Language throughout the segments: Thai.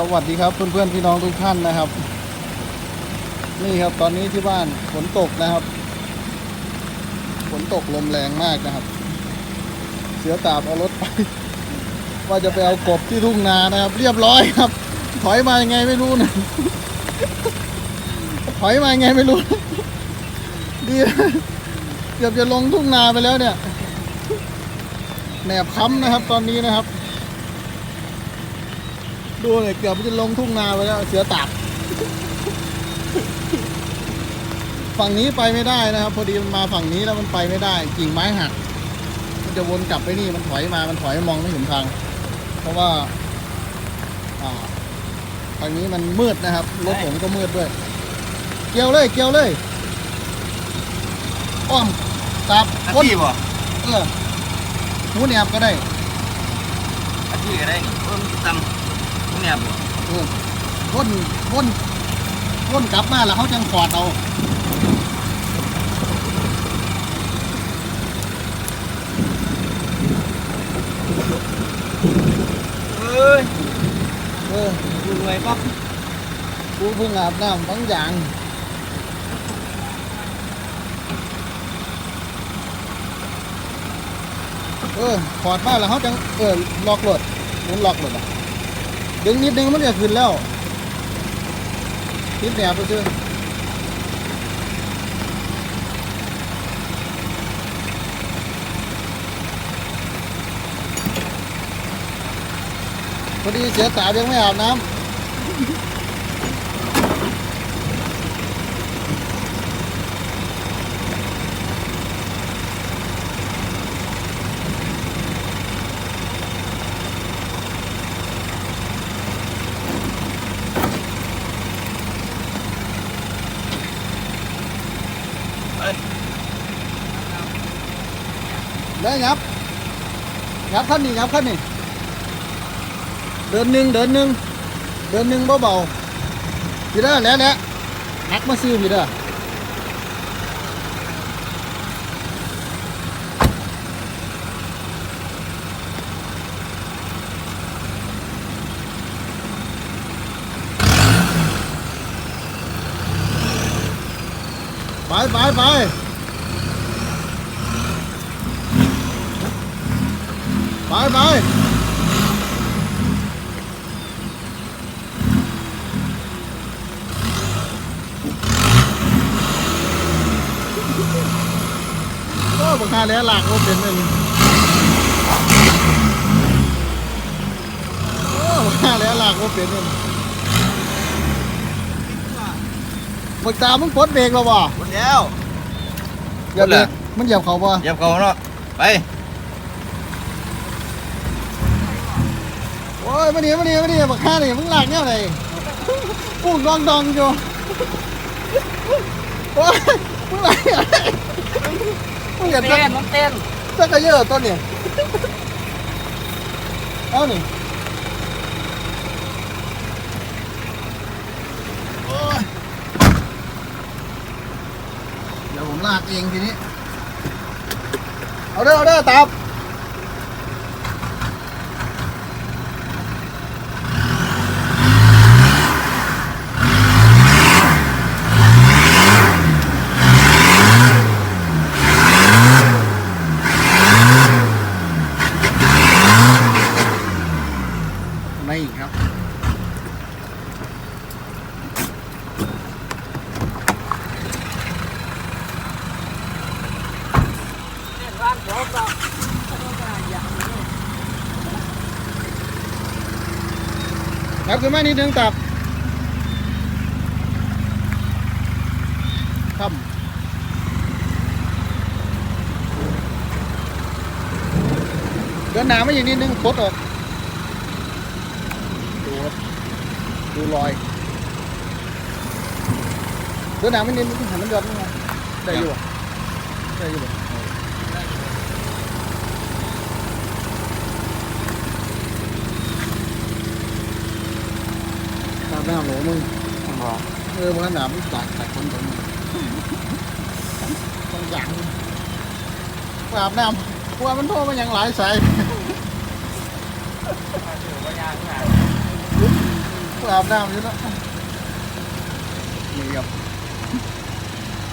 สวัสดีครับเพื่อนๆพี่น้องทุกท่านนะครับ นี่ครับตอนนี้ที่บ้านฝนตกนะครับฝนตกลมแรงมากนะครับ เสือตาบเอารถไป ว่าจะไปเอากบที่ทุ่งนานะครับ เรียบร้อยครับ ถอยมายังไงไม่รู้นะถอยมายังไงไม่รู้ดีเกือบจะลงทุ่งนาไปแล้วเนี่ยแหนบค้ำนะครับตอนนี้นะครับ ดูเลยเกือบจะลงทุ่งนาไปแล้วเสือตากฝั่งนี้ไปไม่ได้นะครับ พอดีมันมาฝั่งนี้แล้วมันไปไม่ได้กิ่งไม้หักมันจะวนกลับไปนี่มันถอยมามันถอยมองไม่เห็นทาง เพราะว่าอ่าทางนี้มันมืดนะครับรถผมก็มืดด้วย เกี่ยวเลยเกี่ยวเลยอ้อมกลับอาก้นชีพบ่เออหูแหนบก็ได้อาชีพก็ได้นี่เพิ่มตำ เนี่ยบ่เออก้นก้นก้นกลับมาแล้วเขาจังขอดเอาเอ้ยเออดูไงปั๊บกูเพิ่งอาบน้ำบางอย่างเออขอดมาแล้วเขาจังเออล็อกรถหมุนล็อกรถอะ ดึงนิดนึงมันจะขึ้นแล้วทิศแหนบไปซื้อพอดีเสียตายังไม่อาบน้ำ ได้ยับยับขั้นนี้ยับขั้นนี้เดินหนึ่งเดินหนึ่งเดินหนึ่งเบาๆพี่เด้อแล้วแหละนักมาซื้อพี่เด้อไปไปไป ไปไปก็บังคับแล้วหลักก็เป็นเลยโอ้บังคับแล้วหลักก็เป็นเลยบักตามึงปลดเบรกแล้วบ่หมดแล้วอย่าเบรกมันเหยียบเขาบ่เหยียบเขาเนาะไป อ้ยมานี่มานี่มานี่บักข้านี่มึงหลักเนี่ยไหนปุ้งดองดองอยู่โอ้ยมึงหลักเนี่ยมึงอย่าเต้นมันเต้นสักกระเยอะต้นเนี่ยเอานี่โอ้ยเดี๋ยวผมลากเองทีนี้ เอาเด้อเอาเด้อตับ ครับคือไม่นิดนึงตับครับเดินหนาไม่อย่างนิดนึงคดออกดูดูรอยเดินหนาไม่นิดนึงหันมันยอดนี่ไงได้อยู่ได้อยู่ น้ำไม่เอาหนูมึงเออมันหนาไม่ตักแต่คนคนต้องอย่างอาบน้ำกลัวมันโทรมาอย่างหลายสายอาบน้ำอยู่เนอะนี่ครับ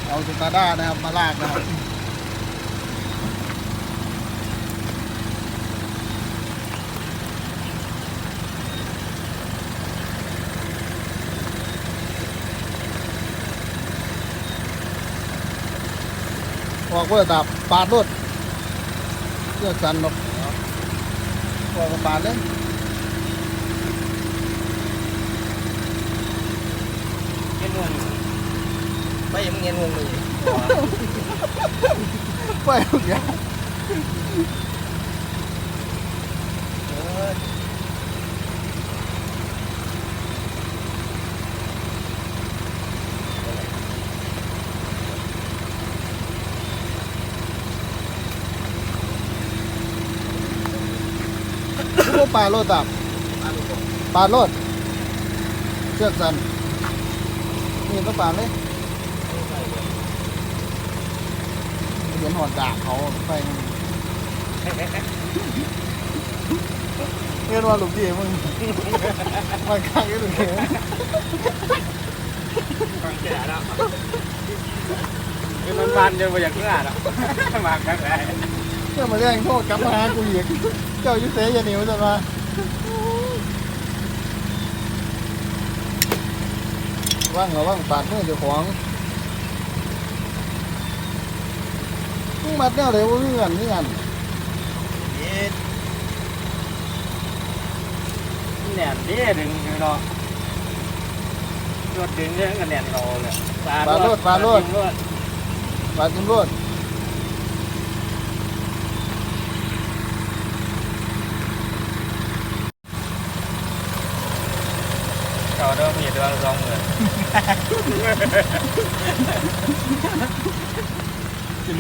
เอาสตาร์ด้านะครับมาลากนะครับ ออกเพื่อตับปาดรถเลือกสันหรอกออกกับปาดเลยเงี้ยงงไปยังเงี้ยงงเลยไปทุกอย่างเออ ทุกคนปาดรถตับปาดรถเชือกสันนี่ก็ปาเลยเห็นหอดดากเขาไปเงินว่าหลูกดีมึงมันข้างกันลูกดีฟังแก่แล้วมันมันยังไม่อยากเงื่อนอะมากกันได้ เพื่อมาเรื่องโทษกลับมาหากูอีกเจ้ายุเสยอย่าหนีมันจะมาว่างเหรอว่างปาดมือเจ้าของมึงมัดแนวเลยว่าเงื่อนเงื่อนแหน่นนี่ดึงเนาะรถดึงเนี่ยกันแหน่นเราเลยปาดกินรวดเขาเริ่มมีตัวสองหมื่น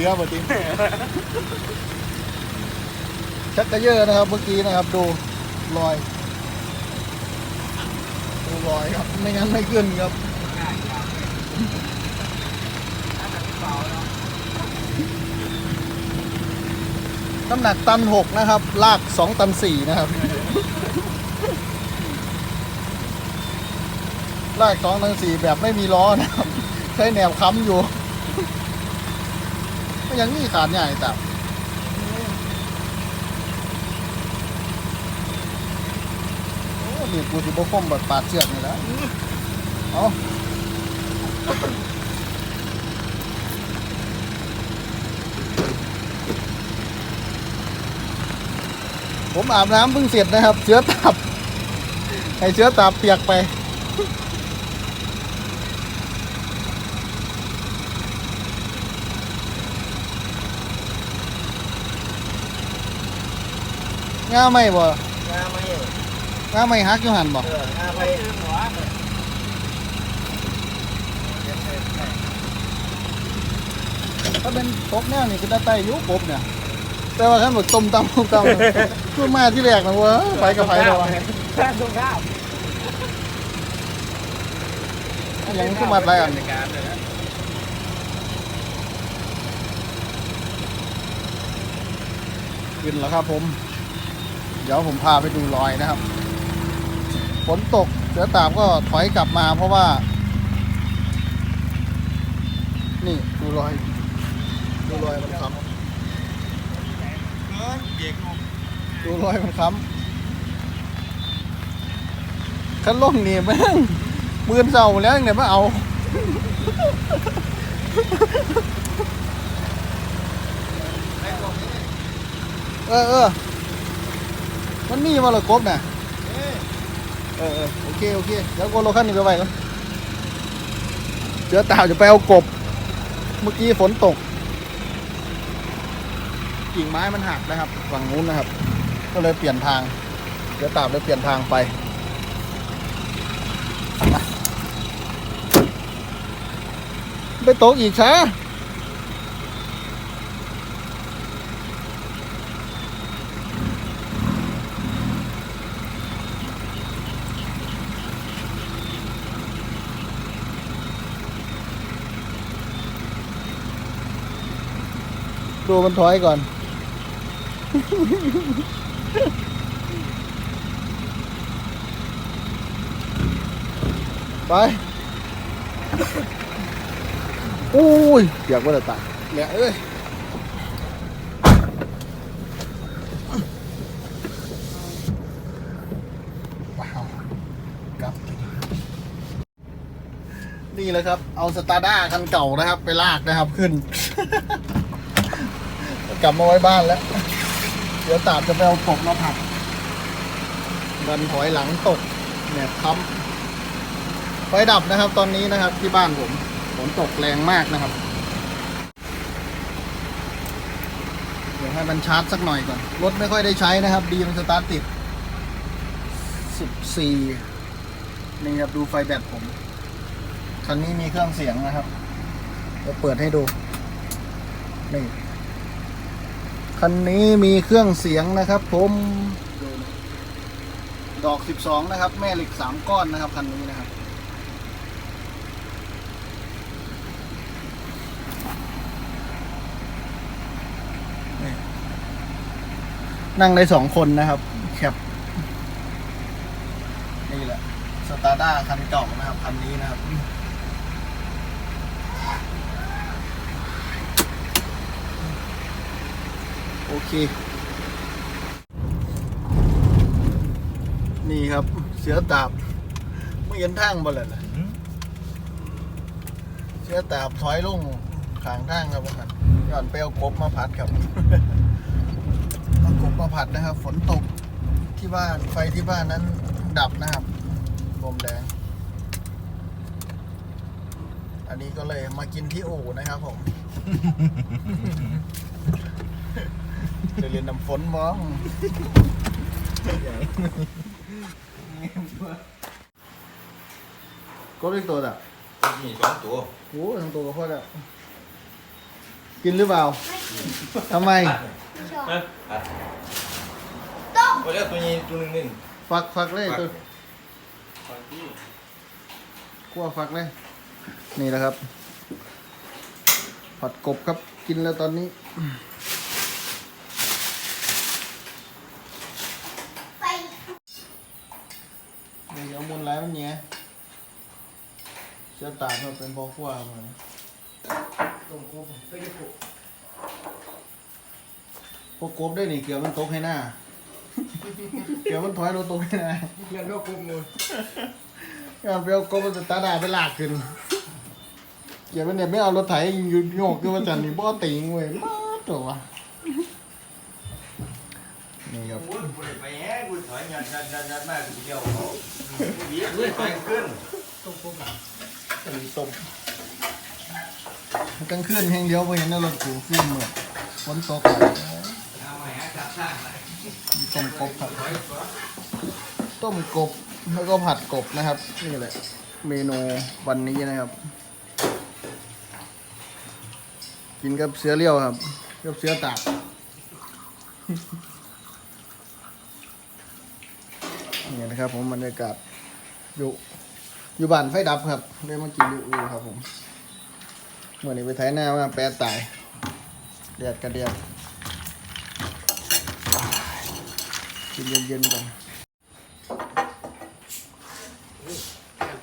จะเหลือบ่จริงชักกระเยอะนะครับ เมื่อกี้นะครับ ดูรอยดูรอยครับ ไม่งั้นไม่ขึ้นครับน้ำหนักตันหกนะครับ ลากสองตันสี่นะครับ ลากสองตันสี่แบบไม่มีล้อนะครับ ใช้แนวค้ำอยู่ ยังนี่ขาดใหญ่แต่โอ้นี่กูสิบ่คมแบบปาดเชือกนี่แล้วเอาผมอาบน้ำเพิ่งเสร็จนะครับ เชื้อตับ ให้เชื้อตับเปียกไป ง่าไม่บ่งาไม่ง่าไม่ฮักอยู่หันบ่เอองาไปหัวถ้าเป็นตกแนวนี่คือตาไตอยุกบเนี่ย แต่ว่าขันบอกต้มตำต้มตำคือมาที่แรกนะเว้ยไปกับไผแล้ววะแค่ตรงข้าวยังคือมาหลายอันในการเลยนะขึ้นแล้วครับผม เดี๋ยวผมพาไปดูรอยนะครับฝนตกเสือตาบก็ถอยกลับมาเพราะว่า นี่ดูรอย ดูรอยมันค้เออเด็กลูกำดูรอยมันค้ำขันล่มนี่แม่งมือนเศร้าแล้วยังไมาเอาเออเออ มันมีมาละกบน่ะเออเออโอเคโอเคเดี๋ยวโกโลขั้นนี้ไปไว้ก่อนเสือตาวจะไปเอากบ เมื่อกี้ฝนตก กิ่งไม้มันหักนะครับฝั่งนู้นนะครับ ก็เลยเปลี่ยนทางเสือตาวเลยเปลี่ยนทางไปไปตกอีกช้า ดูมันถอยก่อน ไป อุ้ยอยากว่าจะตายเนี่ยเอ้ยว้าวกับนี่เลยครับ เอาสตาร์ด้าคันเก่านะครับ ไปลากนะครับขึ้น ลับมาไว้บ้านแล้ว เดี๋ยวตาดจะไปเอากมาผัดดันถอยหลังตกเนี่ยค้ำไฟดับนะครับ ตอนนี้นะครับที่บ้านผมฝนตกแรงมากนะครับ เดี๋ยวให้มันชาร์จสักหน่อยก่อน รถไม่ค่อยได้ใช้นะครับ ดีมันสตาร์ทติด 14 นี่ครับดูไฟแบตผม คันนี้มีเครื่องเสียงนะครับเดี๋ยวเปิดให้ดู นี่ คันนี้มีเครื่องเสียงนะครับ ผมดูนะดอก 12 นะครับ แม่เหล็ก 3 ก้อนนะครับคันนี้นะครับ นั่งได้สองคนนะครับแคปนี่แหละสตาร์ด้าคันเก่านะครับ คันนี้นะครับ โอ เค นี่ครับ เสือตาบไม่เห็นทางบ่เลยล่ะเสือตาบถอยลงขางทางครับว่ากันย้อนไปเอากบมาผัดครับเอากบมาผัดนะครับ ฝนตกที่บ้านไฟที่บ้านนั้นดับนะครับลมแดง อันนี้ก็เลยมากินที่อู่นะครับผม เดี๋ยวเรียนน้ำฝนบ้องก็เรียกตัวอะมีสองตัวโอ้ทั้งตัวก็พอแล้วกินหรือเปล่าทำไมตัวเล็กตัวนี้ตัวหนึงนี่ฟักฟักเลยตัวคั่วฟักเลย นี่แหละครับผัดกบครับกินแล้วตอนนี้ นี่เอา มุนไรมันเนี้ยเชื่อตาเขาเป็นพอขั้วมันต้มกบไปดิพวกพวกกบได้นี่เกี่ยวมันตกให้หน้า เกี่ยวมันถอยรถตกให้หน้าเรียนว่ากุมนูนงานไปเอากบมันจะตาดาไปลากขึ้นเกี่ยวมันเนี่ยไม่เอารถไถอยู่โยกขึ้นมาจันนี่บ่ติงเว้ยมาตัววะ นี่ครับกูกูไปแฮ่กูถอยยันยันยันยันมากกูเดียวเขาดีกูไปขึ้นต้มต้มกลางคืนแห่งเดียวไปเห็นในรถกูขึ้นเหมือนฝนตกอะเอามาหาจับสร้างอะไรต้มกบครับต้มกบแล้วก็ผัดกบนะครับนี่แหละเมนูวันนี้นะครับ กินกับเสือเลี้ยวครับกับเสือตาก นี่นะครับผมบรรยากาศอยู่อยู่บ้านไฟดับครับเลยมากินอยู่อูครับผมเมื่อนี้ไปไถหน้ามาแปรตายแดดกระเดียดกินเย็นๆก่อน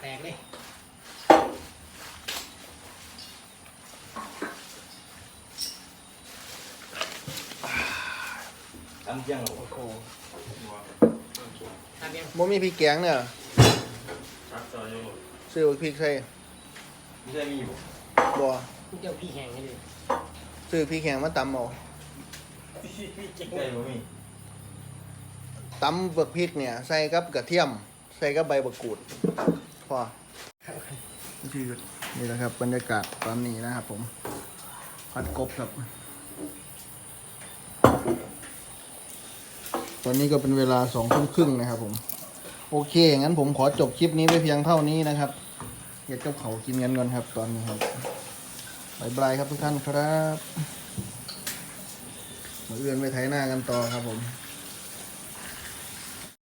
แตกเลยทำเจียงโอ้ โหทำยังบ่มีพริกแกงเนี่ยครับต่ออยู่ซื้อพริกใส่ไม่ใช่มีอยู่บ่กูเจ้าพี่แข่งกันเลยซื้อพริกแกงมาตำเอาใช่บ่มีตำเบิกพริกเนี่ย ใส่กับกระเทียม ใส่กับใบมะกรูดพอนี่แหละครับบรรยากาศตอนนี้นะครับผม ผัดกบครับ ตอนนี้ก็เป็นเวลาสองทุ่มครึ่งนะครับผม โอเค งั้นผมขอจบคลิปนี้ไว้เพียงเท่านี้นะครับเก็บกับเขากินกันก่อนครับ ตอนนี้ครับบายบายครับทุกท่านครับ มาเอื้อนไปไถหน้ากันต่อครับผม